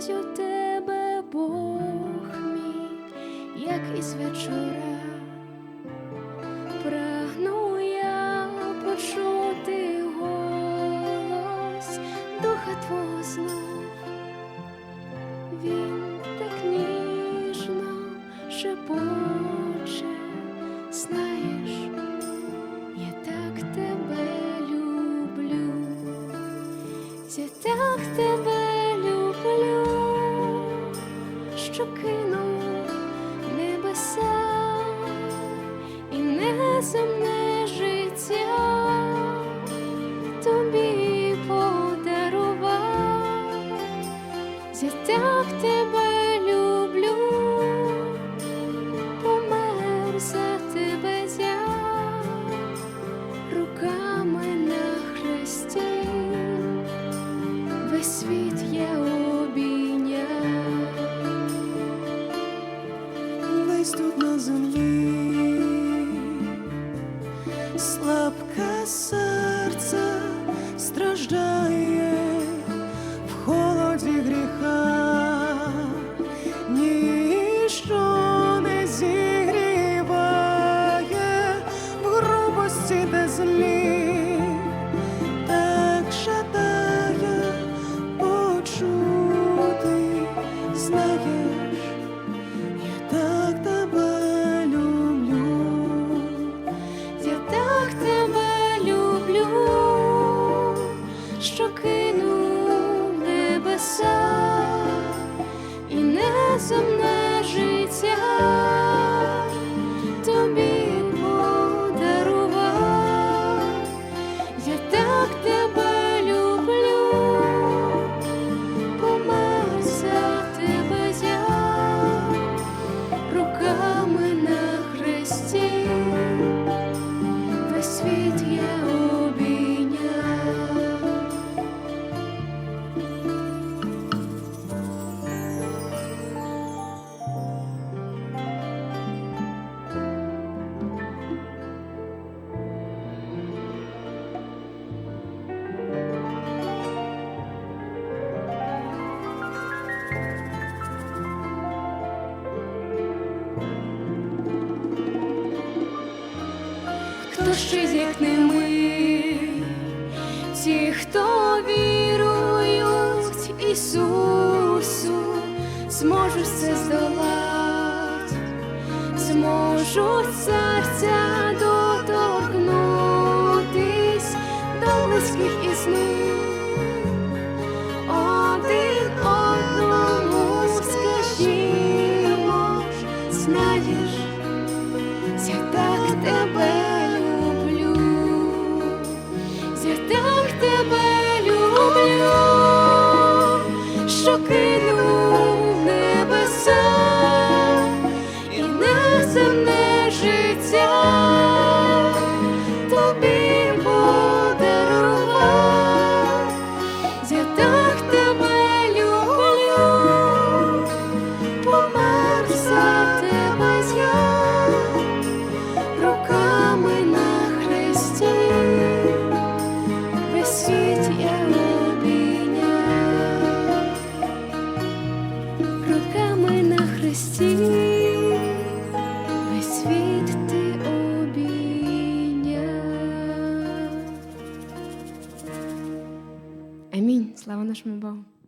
весь у тебе Бог мій, як із вечора, прагну я почути голос духа твого знов, він так ніжно шепоче, знаєш. я так тебе люблю, Я так тебе що кинув небеса і неземне життя тобі подарував. Я так тебе люблю, помер за тебе я руками на хресті, весь світ серце страждає в холоді гріха, ніщо не зігріває в грубості та злі, неземне життя тобі подарував. Я так тебе Хто ще як не ми, ті, хто вірують Ісусу, зможуть все здолати, зможуть серця доторкнутись я так тебе люблю, що кинув Nasz mój Boże.